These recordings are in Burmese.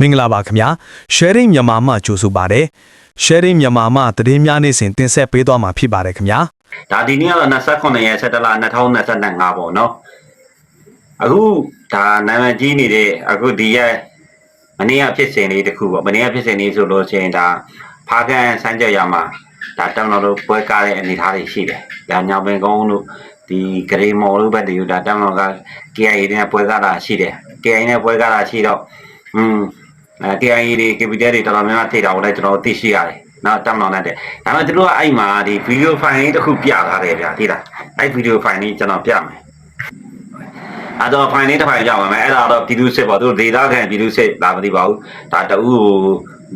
မင်္ဂလာပါခင်ဗျာ sharing မြန်မာမှကြိုဆိုပါတယ် sharing မြန်မာမှသတင်းများနေ့စဉ်တင်ဆက်ပေးသွားမှာဖြစ်ပါတယ်ခင်ဗျာဒါဒီနေ့ကတော့29ရက်17လ2025ပေါ့နော်အခုဒါနာမည်ကြီးနေတဲ့အခုဒီရက်မနေ့ကဖြစ်စဉ်လေးတစ်ခုပေါ့မနေ့ကဖြစ်စဉ်လေးဆိုလို့ရှိရင်ဒါဖားကန်စမ်းကြက်ရမှာဒါတောင်းတော်တို့ပွဲကားတဲ့အနေအထားတွေရှိတယ်ဒါညောင်ပင်ကုန်းတို့ဒီဂရေမော်တို့ဘက်တည်းဒါတောင်းတော်က KIA နဲ့ပွဲကားတာရှိတယ် KIA နဲ့ပွဲကားတာရှိတော့อืม အဲ KIA တွေ KPTL တွေတော်တော်များများထိတာကိုလည်းကျွန်တော်သိရှိရတယ်နော်တောင်းတော်နဲ့တဲ့ဒါပေမဲ့သူတို့ကအဲ့မှာဒီ video file လေးတစ်ခုပြထားတယ်ဗျာသိလားအဲ့ video file လေးကျွန်တော်ပြမယ်အဲ့တော့ file လေးတစ်ဖိုင်ကြောက်ပါမယ်အဲ့ဒါတော့ပြည်သူစစ်ပေါ့သူတို့ဒေတာခံပြည်သူစစ်လာမသိပါဘူးဒါတအူးကို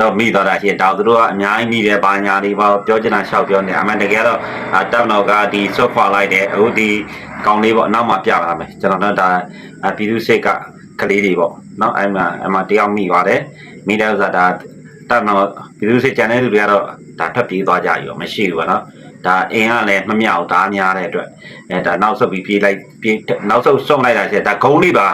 တော့မိတော့တာရှိရင်ဒါသူတို့ကအများကြီးမိတယ်ဘာညာတွေပေါ့ပြောချင်တာရှောက်ပြောနေအမှန်တကယ်တော့တပ်တော်ကဒီဆော့ခွာလိုက်တယ်အခုဒီကောင်းလေးပေါ့နောက်မှပြလာမယ်ကျွန်တော်တို့ဒါပြည်သူစစ်က ကလေးတွေပေါ့နော်အဲ့မှာအဲ့မှာတယောက်မိပါတယ်မိတဲ့ဥစ္စာဒါတပ်တော်ပြည်သူစစ်ကျန်တဲ့လူတွေကတော့ဒါထပ်ပြေးသွားကြရောမရှိဘူးပေါ့နော်ဒါအင်းကလည်းမမြောက်ဒါများတဲ့အတွက်အဲဒါနောက်ဆုတ်ပြီးပြေးလိုက်ပြေးနောက်ဆုတ်ဆုံးလိုက်တာရှိတယ်ဒါဂုံးလေးပါ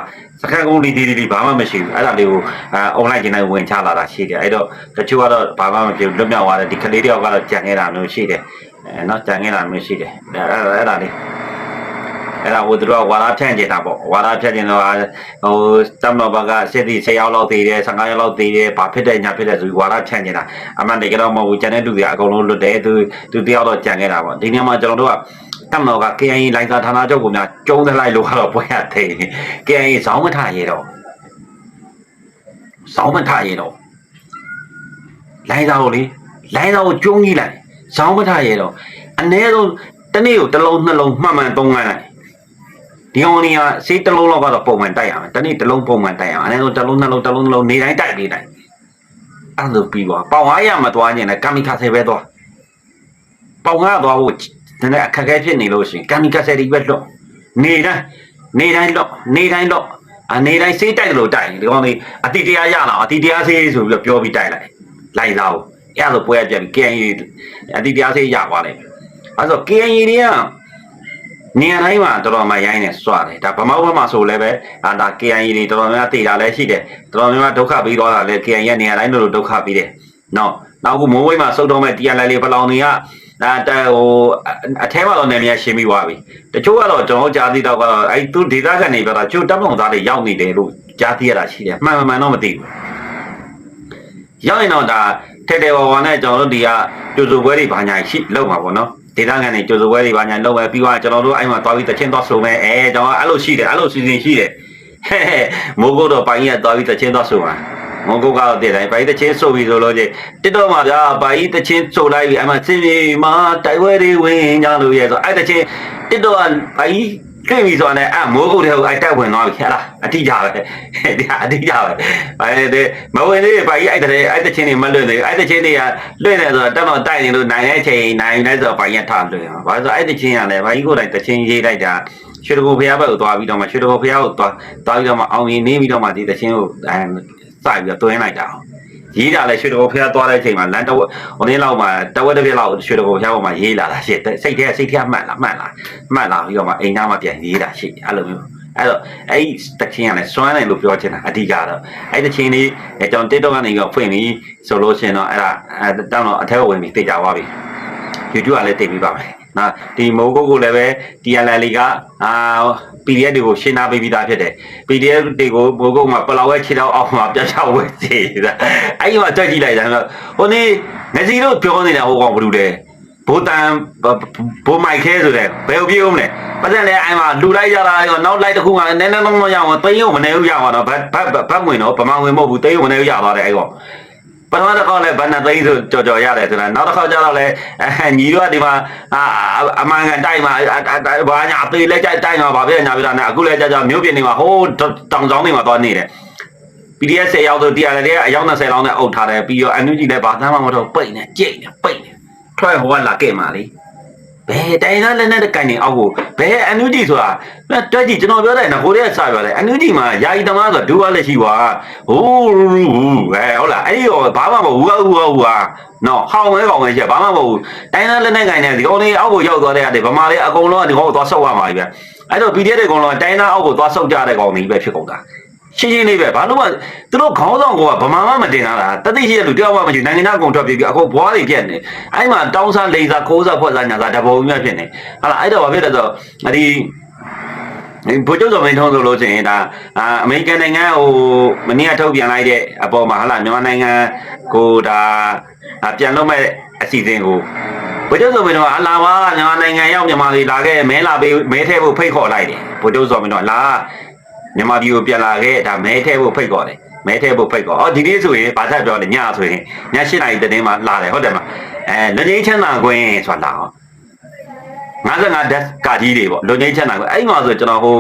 စခန်းကုန်းလေးဒီဒီဘာမှမရှိဘူးအဲ့ဒါလေးကိုအဲအွန်လိုင်းကျင်းတိုင်းဝင်ချလာတာရှိတယ်အဲ့တော့တချို့ကတော့ဘာမှမဖြစ်ဘူးလွတ်မြောက်သွားတယ်ဒီကလေးတယောက်ကတော့ကြံနေတာမျိုးရှိတယ်အဲနော်ကြံနေတာမျိုးရှိတယ်အဲ့ဒါအဲ့ဒါလေး အဲ့ဒါဟိုသူတို့ကဝါရဖြန့်ကျင်တာပေါ့ဝါရဖြန့်ကျင်တော့ဟိုတမ်တော်ဘကစစ်တီ10ရောက်လောက်သေးတယ်15ရောက်လောက်သေးတယ်ဘာဖြစ်တဲ့ညာဖြစ်တဲ့ဆိုပြီးဝါရဖြန့်ကျင်တာအမှန်တကယ်တော့မဟုတ်ဘူးကျန်တဲ့လူတွေအကုန်လုံးလွတ်တယ်သူသူတယောက်တော့ကြံခဲ့တာပေါ့ဒီနေ့မှကျွန်တော်တို့ကတမ်တော်က KIA လိုင်စာဌာနချုပ်ကများကျုံးသလိုက်လို့ကတော့ပွဲရသေးတယ် KIA ဇောင်းမထရေတော့ဇောင်းမထရေတော့လိုင်စာကိုလေလိုင်စာကိုကျုံးကြီးလိုက်ဇောင်းမထရေတော့အ ਨੇ ဆုံးတစ်နေ့ကိုတစ်လုံးနှလုံးမှန်မှန်သုံးခန်းလိုက် ဒီကောင်ကြီးကစေးတစ်လုံးလောက်ကတော့ပုံမှန်တိုက်ရမယ်တနေ့တစ်လုံးပုံမှန်တိုက်ရအောင်အဲဒါဆိုတစ်လုံးနှလုံးတစ်လုံးနှလုံးနေတိုင်းတိုက်နေတိုင်းအဲ့လိုပြီးသွားပေါင်အားရမသွားခြင်းနဲ့ကမ်မီကာဆယ်ပဲသွားပေါင်အားသွားဖို့နည်းနည်းအခက်အခဲဖြစ်နေလို့ရှိရင်ကမ်မီကာဆယ်ဒီပဲလွတ်နေတိုင်းနေတိုင်းလွတ်နေတိုင်းလွတ်အနေတိုင်းစေးတိုက်တယ်လို့တိုက်ဒီကောင်ကြီးအတိတရားရလာအတိတရားစေးဆိုပြီးတော့ပြောပြီးတိုက်လိုက်လိုက်လာဘူးအဲ့လိုပွဲပြပြီး KN အတိတရားစေးရသွားတယ်အဲ့ဆို KN တွေက နေရာတိုင်းမှာတော်တော်မှရိုင်းနေစွာတယ်ဒါဗမောက်ဘက်မှာဆိုလည်းပဲအာဒါ KIA တွေတော်တော်များများတည်တာလည်းရှိတယ်တော်တော်များများဒုက္ခပြီးတော့တာလည်း KIA ရဲ့နေရာတိုင်းလိုဒုက္ခပြီးတယ်နော်နောက်ကမိုးဝိုင်းမှာစုတ်တော့မဲ့ TNL လေးဘလောင်တွေကဒါတဟိုအထဲမှာတော့နေမြရှင်းပြီးသွားပြီတချို့ကတော့ကျွန်တော်ကြားသိတော့ကတော့အဲသူဒေတာကနေပြောတာကျိုးတပ်ပုံသားတွေရောက်နေတယ်လို့ကြားသိရတာရှိတယ်မှန်မှန်တော့မသိဘူးရောက်ရင်တော့ဒါထဲထဲဝါဝါနဲ့ကျွန်တော်တို့ဒီကကျိုးစုပွဲတွေဘာညာရှိလောက်မှာပေါ့နော် ဒေတာကန်နေကြိုးစိုးပွဲတွေပါညာလုပ်ပဲပြီးသွားကျွန်တော်တို့အဲ့မှာသွားပြီးတချင်းသွားဆိုမယ်အဲကျွန်တော်အဲ့လိုရှိတယ်အဲ့လိုစီစဉ်ရှိတယ်ဟဲ့ဟဲ့မိုးကုတ်တော့ပိုင်းရသွားပြီးတချင်းသွားဆိုမှာမိုးကုတ်ကတော့တည်တယ်ပိုင်းတချင်းဆိုပြီးဆိုလို့ချင်းတစ်တော့မှာဗျာပိုင်းတချင်းဆိုလိုက်ပြီးအဲ့မှာစင်ပြေမှာတိုက်ဝဲတွေဝင်ကြလို့ရဲဆိုအဲ့တချင်းတစ်တော့ပို င်းတွေ့ပြီဆိုတာနဲ့အမိုးကုတ်တဲ့ဟိုအဲ့တက်ဝင်သွားပြီဟဲ့လားအတိကြပဲဒီအတိကြပဲအဲဒီမဝင်သေးပါကြီးအဲ့တဲ့အဲ့တချင်းတွေမလွတ်သေးအဲ့တချင်းတွေကလွတ်နေဆိုတော့တက်တော့တိုက်နေလို့နိုင်တဲ့အချိန်နိုင်နေဆိုတော့ပါကြီးထလွတ်ရမှာဘာလို့ဆိုအဲ့တချင်းကလည်းဘာကြီးကိုယ်တိုင်တချင်းရေးလိုက်တာရွှေတကူဖျားဘက်ကိုသွားပြီးတော့မှရွှေတကူဖျားကိုသွားသွားပြီးတော့မှအောင်ရင်နေပြီးတော့မှဒီတချင်းကိုအဲစပြီးတော့တွင်းလိုက်တာ ရေးတာလဲရွှေတကူဖျားသွားတဲ့အချိန်မှာလမ်းတဝက်ဟိုနေ့လောက်မှတဝက်တစ်ပြက်လောက်ရွှေတကူဖျားပေါ်မှာရေးလာတာရှင့်စိတ်ထဲစိတ်ထဲမှတ်လားမှတ်လားမှတ်လာပြီးတော့မှအိမ်သားမှာပြန်ရေးတာရှင့်အဲ့လိုမျိုးအဲ့တော့အဲ့ဒီတချင်းကလည်းစွမ်းတယ်လို့ပြောချင်တာအဓိကတော့အဲ့တချင်းလေးကျွန်တော် TikTok ကနေပြီးဖွင့်ပြီးဆိုလို့ရှိရင်တော့အဲ့ဒါအဲတောင်းတော့အထက်ဝင်ပြီးသိကြသွားပြီ YouTube ကလည်းသိပြီးပါမယ်နော်ဒီမိုးကုတ်ကိုလည်းပဲ TNL လေးကအာ PDF တွေကိုရှင်းနာပေးပြီးသားဖြစ်တယ် PDF တွေကိုမိုးကုတ်မှာပလောက်ဝဲခြေတော့အောင်မှာပြတ်ချဝဲစီတာအဲ့ဒီမှာကြွက်ကြည့်လိုက်တာဟိုနေ့ငစီတို့ပြောနေတာဟိုကောင်ဘာလို့လဲဘိုးတန်ဘိုးမိုက်ခဲဆိုတဲ့ဘယ်လိုပြေဦးမလဲပတ်စံလဲအိုင်မှာလူလိုက်ကြတာရောနောက်လိုက်တစ်ခုကနည်းနည်းတော့ရအောင်သိန်းုံမနေဘူးရအောင်တော့ဘတ်ဘတ်ဘတ်ငွေတော့ဗမာငွေမဟုတ်ဘူးသိန်းုံမနေဘူးရသွားတယ်အဲ့ကောင် ပထမတစ်ခေါက်လဲဘဏ္ဍသိန်းဆိုကြော်ကြော်ရတယ်ဆိုတာနောက်တစ်ခေါက်ကျတော့လဲအဲညီတို့ကဒီမှာအာအမှန်ကန်တိုက်မှာဘာညာအသေးလဲကြိုက်တိုက်မှာဘာဖြစ်ညာပြတာနဲ့အခုလဲကြကြမြို့ပြင်နေမှာဟိုးတောင်ဆောင်နေမှာသွားနေတယ် PDF 10ရောက်ဆို TRL တွေကအယောက်20လောက်နဲ့အုပ်ထားတယ်ပြီးတော့ NUG လည်းဘာသမ်းမှမတော့ပိတ်နေကြိတ်နေပိတ်နေထွက်ဟိုကလာခဲ့မှာလေ ဘယ်တိုင်းသားလည်းနဲ့တိုင်နေအောက်ကိုဘယ် NUG ဆိုတာတွက်ကြည့်ကျွန်တော်ပြောတယ်နော်ကိုရဲစပြောတယ် NUG မှာယာယီသမားဆိုဒူဝါလက်ရှိပါဟိုးဟဲဟုတ်လားအဲ့ဒီတော့ဘာမှမဟုတ်ဘူးဟူဟူဟူဟာနော်ဟောင်းမဲကောင်ပဲချက်ဘာမှမဟုတ်ဘူးတိုင်းသားလည်းနဲ့ကိုင်နေဒီကောင်လေးအောက်ကိုရောက်သွားတဲ့အဲ့ဒီဗမာလေးအကုန်လုံးကဒီကောင်ကိုသွားဆောက်ရမှာပြီဗျအဲ့တော့ PDF တွေအကုန်လုံးတိုင်းသားအောက်ကိုသွားဆောက်ကြတဲ့ကောင်ကြီးပဲဖြစ်ကုန်တာ ရှင်းရှင်းလေးပဲဘာလို့မှသူတို့ခေါင်းဆောင်ကဗမာမှမတင်လာတာတသိရှိတဲ့လူတယောက်မှမရှိနိုင်ငံသားအကုန်ထွက်ပြေးပြီးအခုဘွားတွေပြက်နေအဲ့မှာတောင်းစားလိန်စားခိုးစားဖွဲ့စားညာစားတပုံမြတ်ဖြစ်နေဟာလားအဲ့တော့ဘာဖြစ်လဲဆိုတော့ဒီဘုချုပ်တော်မင်းထုံးဆိုလို့ရှိရင်ဒါအာအမေရိကန်နိုင်ငံဟိုမနေ့ကထုတ်ပြန်လိုက်တဲ့အပေါ်မှာဟာလားမြန်မာနိုင်ငံကိုဒါအာပြန်လုပ်မဲ့အစီအစဉ်ကိုဘုချုပ်တော်မင်းတို့ကအလာပါမြန်မာနိုင်ငံရောက်မြန်မာတွေလာခဲ့မဲလာပေးမဲထဲဖို့ဖိတ်ခေါ်လိုက်တယ်ဘုချုပ်တော်မင်းတို့ကလာ မြန်မာပြည်ကိုပြန်လာခဲ့ဒါမဲထဲဖို့ဖိတ်ခေါ်တယ်မဲထဲဖို့ဖိတ်ခေါ်အော်ဒီနေ့ဆိုရင်ဘာသာပြောလဲညဆိုရင်ည7နာရီတည်းမှာလာတယ်ဟုတ်တယ်မအဲလူကြီးချမ်းသာခွင့်ဆိုတာလာအောင် 55ဓာတ်ကာကြီးတွေပေါ့လုံငိမ့်ချက်နိုင်ပေါ့အဲ့မှာဆိုကျွန်တော်ဟို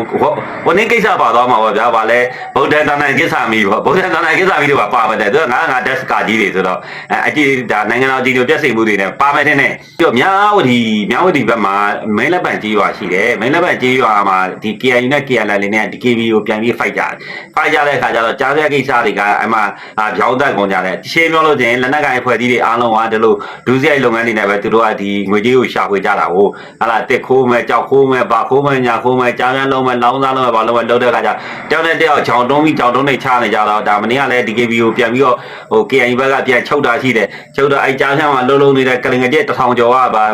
ဝနည်းကိစ္စပါသွားမှာပေါ့ဗျာဗာလဲဗုဒ္ဓတဏ္ဍကိစ္စမီပေါ့ဗုဒ္ဓတဏ္ဍကိစ္စမီတို့ပါပါပါတယ်သူက55ဓာတ်ကာကြီးတွေဆိုတော့အဲအကြည့်ဒါနိုင်ငံတော်ကြီးတို့ပြည့်စုံမှုတွေနဲ့ပါမယ်တဲ့နဲ့ပြီးတော့မြဝတီမြဝတီဘက်မှာမင်းလက်ပံကြီးရွာရှိတယ်မင်းလက်ပံကြီးရွာမှာဒီ KIU နဲ့ KLL လေးနဲ့ဒီ KB ကိုပြန်ပြီး fight ကြတယ် fight ကြတဲ့အခါကျတော့ကြားပြကိစ္စတွေကအဲ့မှာပြောင်းသက်ကုန်ကြတယ်ရှင်းပြောလို့ချင်းလက်နက်ကိုင်အဖွဲ့ကြီးတွေအားလုံးကဒီလိုဒုစရိုက်လုပ်ငန်းတွေနဲ့ပဲသူတို့ကဒီငွေကြေးကိုရှာဖွေကြတာကိုဟာလာတစ်ခိုးမဲ့ကြောက်ခိုးမဲ့ပါခိုးမဲ့ညာခိုးမဲ့ကြားပြလုံးမဲ့လောင်းစားလုံးမဲ့ဘာလုံးမဲ့လုပ်တဲ့အခါကျတယောက်နဲ့တယောက်ချောင်းတုံးပြီးချောင်းတုံးနေချနေကြတော့ဒါမနေ့ကလည်း DKB ကိုပြန်ပြီးတော့ဟို KIA ဘက်ကပြန်ချုပ်တာရှိတယ်ချုပ်တော့အဲ့ကြားပြမှာလုံးလုံးနေတဲ့ကလင်ငကျက်တစ်ထောင်ကျော်ကပါ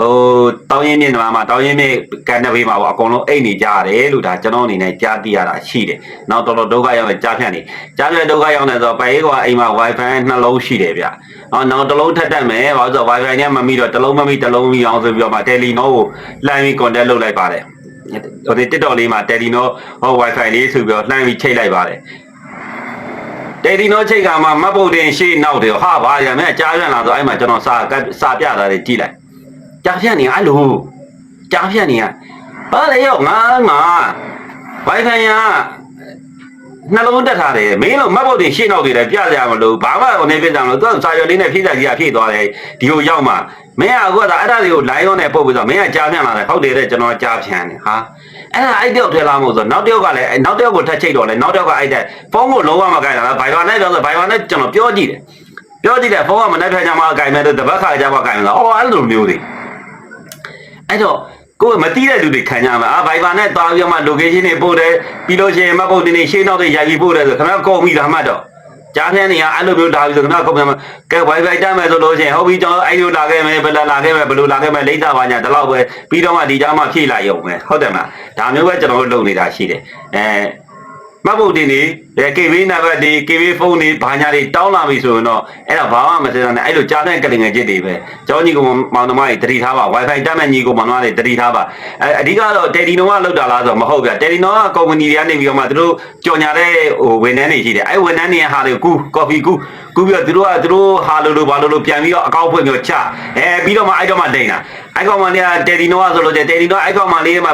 ဟိုတောင်းရင်းမြင့်မှာတောင်းရင်းမြင့်ကန်နဘေးမှာပေါ့အကုန်လုံးအိတ်နေကြရတယ်လို့ဒါကျွန်တော်အနေနဲ့ကြားသိရတာရှိတယ်နောက်တော်တော်ဒုက္ခရောက်နေကြားဖြတ်နေကြားဖြတ်ဒုက္ခရောက်နေဆိုတော့ပအေးကအိမ်မှာ Wi-Fi နှလုံးရှိတယ်ဗျ အော်နောက်တစ်လုံးထပ်တက်မယ်ဘာလို့ဆိုတော့ Wi-Fi နဲ့မမိတော့တစ်လုံးမမိတစ်လုံးမိအောင်ဆိုပြီးတော့မှ Telenor ကိုလှမ်းပြီး contact လုပ်လိုက်ပါတယ်ဟိုဒီ TikTok လေးမှာ Telenor ဟို Wi-Fi လေးဆိုပြီးတော့လှမ်းပြီးချိန်လိုက်ပါတယ်တယ်ဒီနောချိတ်ကမှမတ်ပုတ်တင်ရှေ့နောက်တယ်ဟာဘာရမဲကြားပြန်လာဆိုအဲ့မှာကျွန်တော်စာကတ်စာပြတာတွေကြည့်လိုက်ကြားဖြတ်နေအဲ့လိုကြားဖြတ်နေရဘာလဲရောငါငါ Wi-Fi က နှလုံးတက်ထားတယ်မင်းတို့မတ်ပုတ်တင်ရှေ့နောက်တွေလည်းပြကြမလို့ဘာမှဟိုနေပြကြမလို့သူကစာရွက်လေးနဲ့ဖြည့်ကြကြီးကဖြည့်သွားတယ်ဒီကိုရောက်မှမင်းကအခုကအဲ့ဒါတွေကို line on နဲ့ပုတ်ပြီးတော့မင်းကကြားပြန်လာတယ်ဟုတ်တယ်တဲ့ကျွန်တော်ကြားပြန်တယ်ဟာအဲ့ဒါအဲ့တယောက်ထဲလာမို့ဆိုနောက်တယောက်ကလည်းနောက်တယောက်ကိုထက်ချိတ်တော့လေနောက်တယောက်ကအဲ့တဲ့ဖုန်းကိုလုံးဝမကိုင်တာလားဘိုင်ဘာနဲ့ပြောဆိုဘိုင်ဘာနဲ့ကျွန်တော်ပြောကြည့်တယ်ပြောကြည့်တယ်ဖုန်းကမနှက်ဖက်ကြမှာကိုင်မဲ့တပတ်ခါကြမှာကိုင်မှာအော်အဲ့လိုမျိုးတွေအဲ့တော့ ကိုယ်မတိတဲ့လူတွေခံကြမှာအာဘိုင်ဘာနဲ့တာပြီးမှ location တွေပို့တယ်ပြီးလို့ရှိရင်မှတ်ဖို့တင်နေရှင်းနောက်တွေရိုက်ပြီးပို့တယ်ဆိုခင်ဗျားကုန်ပြီဒါမှတ်တော့ကြားဖြန်းနေရအဲ့လိုမျိုးလာပြီးဆိုခင်ဗျားကုန်ပြန်မှာကဲ wifi တက်မယ်ဆိုလို့ရှိရင်ဟုတ်ပြီကျွန်တော်အဲ့လိုလာခဲ့မယ်ဘယ်လာလာခဲ့မယ်ဘယ်လိုလာခဲ့မယ်လိမ့်တာပါညာဒီလောက်ပဲပြီးတော့မှဒီကြားမှာဖြည့်လိုက်ရုံပဲဟုတ်တယ်မလားဒါမျိုးပဲကျွန်တော်တို့လုပ်နေတာရှိတယ်အဲ မတ်ဖို့တင်နေ KB နံပါတ်ဒီ KB ဖုန်းတွေဘာညာတွေတောင်းလာပြီဆိုရင်တော့အဲ့ဒါဘာမှမစင်နဲ့အဲ့လိုကြားတဲ့ကလင်ငယ်จิตတွေပဲကျောင်းကြီးကမောင်နှမတွေတတိထားပါ Wi-Fi တက်မဲ့ညီကိုမောင်နှမတွေတတိထားပါအဲအဓိကတော့ Telenor ကလောက်တာလားဆိုတော့မဟုတ်ဗျ Telenor ကကုမ္ပဏီတွေကနေပြီးတော့မှသူတို့ကြော်ညာတဲ့ဟိုဝန်ထမ်းတွေရှိတယ်အဲ့ဝန်ထမ်းတွေဟာတွေကူ coffee ကူကူပြီးတော့သူတို့ကသူတို့ဟာလိုလိုဘာလိုလိုပြန်ပြီးတော့အကောက်ဖွင့်ပြီးတော့ချအဲပြီးတော့မှအဲ့တော့မှတိန်တာအဲ့ကောင်မလေးက Telenor ဆိုလို့ Telenor အဲ့ကောင်မလေးကမှ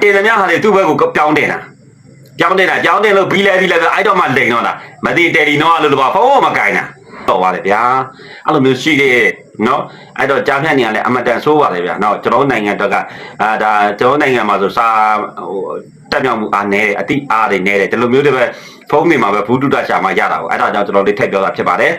တင်သမျှဟာတွေသူ့ဘက်ကိုပြောင်းတင်တာ ကြောင်းတင်တာကြောင်းတင်လို့ပြီးလဲပြီးလဲဆိုအဲ့တော့မှလိန်တော့တာမသိတယ်ဒီတော့လို့လို့ပါဖုန်းမကင်တာတော့ပါလေဗျာအဲ့လိုမျိုးရှိတယ်နော်အဲ့တော့ကြားဖြတ်နေရလဲအမတန်ဆိုးပါလေဗျာနော်ကျွန်တော်နိုင်ငံအတွက်ကအာဒါကျွန်တော်နိုင်ငံမှာဆိုစာဟိုတက်မြောက်မှုအားနေတယ်အတိအားတွေနေတယ်ဒီလိုမျိုးတွေပဲဖုန်းတွေမှာပဲဘူးတုတရှာမှရတာကိုအဲ့ဒါကြောင့်ကျွန်တော်လေးထည့်ပြောတာဖြစ်ပါတယ်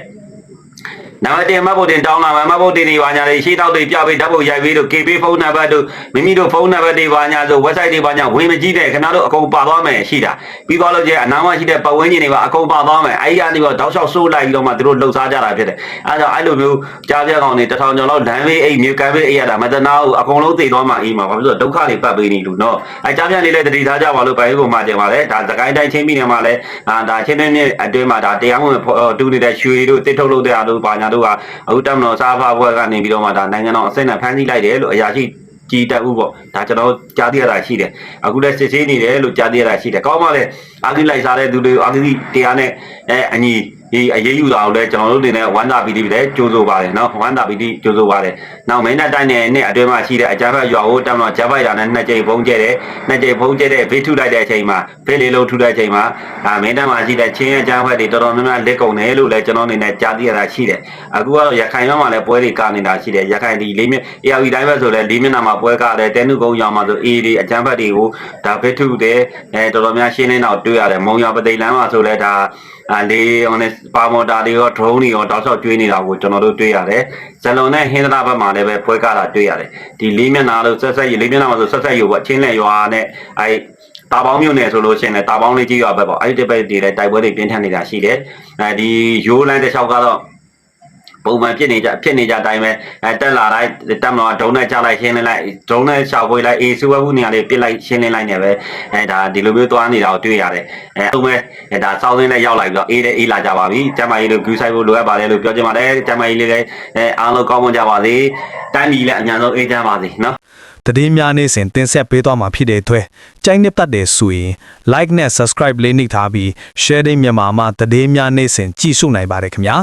နံပါတ်1မှတ်ဖို့တင်တောင်းလာမယ်မှတ်ဖို့တင်တွေပါညာတွေရှေ့တောက်တွေပြပေးဓာတ်ပုံရိုက်ပေးလို့ KB ဖုန်းနံပါတ်တို့မိမိတို့ဖုန်းနံပါတ်တွေပါညာဆို website တွေပါညာဝင်မကြည့်တဲ့ခဏတို့အကုန်ပါသွားမယ်ရှိတာပြီးသွားလို့ကျအနားမရှိတဲ့ပတ်ဝန်းကျင်တွေပါအကုန်ပါသွားမယ်အဲ့ဒီကနေတော့တောက်လျှောက်ဆိုးလိုက်ပြီးတော့မှတို့လှုပ်ရှားကြတာဖြစ်တယ်အဲဒါကြောင့်အဲ့လိုမျိုးကြားပြကောင်တွေတထောင်ကျော်လောက်လမ်းဘေးအိတ်မြေကမ်းဘေးအိတ်ရတာမတနာဘူးအကုန်လုံးသိသွားမှအေးမှာဘာဖြစ်လို့ဒုက္ခတွေပတ်ပေးနေလို့နော်အဲကြားပြနေလဲတတိထားကြပါလို့ပဲကိုမှကျင်ပါလေဒါသကိုင်းတိုင်းချင်းပြည်နယ်မှာလဲအာဒါချင်းတွင်းမြစ်အတွင်းမှာဒါတရားဝင်တူနေတဲ့ရွှေတို့တစ်ထုတ်လုပ်တဲ့အားတို့ပါညာတို့ကအခုတမန်တော်စားဖားဘွဲကနေပြီးတော့မှဒါနိုင်ငံတော်အစိမ့်နဲ့ဖမ်းဆီးလိုက်တယ်လို့အရာရှိကြီးတက်ဦးပေါ့ဒါကျွန်တော်ကြားသိရတာရှိတယ်အခုလည်းစစ်ဆေးနေတယ်လို့ကြားသိရတာရှိတယ်ကောင်းပါလေ အာဂိလိုက်စားတဲ့သူတွေအာဂိတရားနဲ့အဲအညီဒီအရေးယူတာကိုလည်းကျွန်တော်တို့အနေနဲ့ဝမ်းသာပီတိပဲကြိုးစိုးပါတယ်နော်ဝမ်းသာပီတိကြိုးစိုးပါတယ်နောက်မင်းတပ်တိုင်းနယ်နဲ့အတွင်းမှာရှိတဲ့အကြမ်းဖက်ရွာကိုတမန်တော်ဂျပိုက်တာနဲ့နှစ်ကြိမ်ဖုံးကျဲတယ်နှစ်ကြိမ်ဖုံးကျဲတဲ့ဘေးထုလိုက်တဲ့အချိန်မှာဘေးလေးလုံးထုတဲ့အချိန်မှာဒါမင်းတပ်မှာရှိတဲ့ချင်းအကြမ်းဖက်တွေတော်တော်များများလက်ကုန်တယ်လို့လည်းကျွန်တော်အနေနဲ့ကြားသိရတာရှိတယ်အခုကတော့ရခိုင်ဘက်မှာလည်းပွဲတွေကာနေတာရှိတယ်ရခိုင်ဒီလေးမြ ARV တိုင်းပဲဆိုလည်းလေးမျက်နှာမှာပွဲကားတယ်တဲနုကုန်းရောင်မှာဆိုအေးဒီအကြမ်းဖက်တွေကိုဒါဘေးထုတယ်အဲတော်တော်များရှင်းလင်းတော့တွေ့ရတယ်မုံရွာပသိမ်လမ်းမှာဆိုလည်းဒါအလေးဟိုနဲ့ပါမော်တာတွေရော drone တွေရောတောက်လျှောက်ကျွေးနေတာကိုကျွန်တော်တို့တွေ့ရတယ်ဇလွန်နဲ့ဟင်းသနာဘက်မှာလည်းပဲပွဲကားတာတွေ့ရတယ်ဒီလေးမျက်နှာလို့ဆက်ဆက်ရလေးမျက်နှာမှာဆိုဆက်ဆက်ရုပ်ပေါ့ချင်းလက်ရွာနဲ့အဲတာပေါင်းမြို့နယ်ဆိုလို့ရှိရင်လည်းတာပေါင်းလေးကြီးရွာဘက်ပေါ့အဲ့ဒီတစ်ပတ်တွေလည်းတိုက်ပွဲတွေပြင်းထန်နေတာရှိတယ်အဲဒီရိုးလန်းတစ်လျှောက်ကတော့ ပုံမှန်ဖြစ်နေကြဖြစ်နေကြအတိုင်းပဲအဲတက်လာတိုင်းတက်မလို့ဒုံနဲ့ချလိုက်ရှင်းလင်းလိုက်ဒုံနဲ့ရှောက်ခွေးလိုက်အေးစူဝဘူးနေရာလေးပစ်လိုက်ရှင်းလင်းလိုက်နေပဲအဲဒါဒီလိုမျိုးသွားနေတာကိုတွေ့ရတယ်အဲအုံးပဲအဲဒါစောင်းစင်းနဲ့ရောက်လာပြီးတော့အေးတဲ့အေးလာကြပါပြီကျမကြီးတို့ဂူဆိုင်ဖို့လိုအပ်ပါတယ်လို့ပြောချင်ပါတယ်ကျမကြီးလေးလည်းအဲအားလုံးကောင်းမွန်ကြပါစေတန်းကြီးလည်းအများဆုံးအေးချမ်းပါစေနော်သတင်းများနေ့စဉ်တင်ဆက်ပေးသွားမှာဖြစ်တဲ့အတွက်ကြိုက်နှစ်ပတ်တဲ့ဆိုရင် like နဲ့ subscribe လေးနှိပ်ထားပြီး sharing မြန်မာမှာသတင်းများနေ့စဉ်ကြည့်ရှုနိုင်ပါတယ်ခင်ဗျာ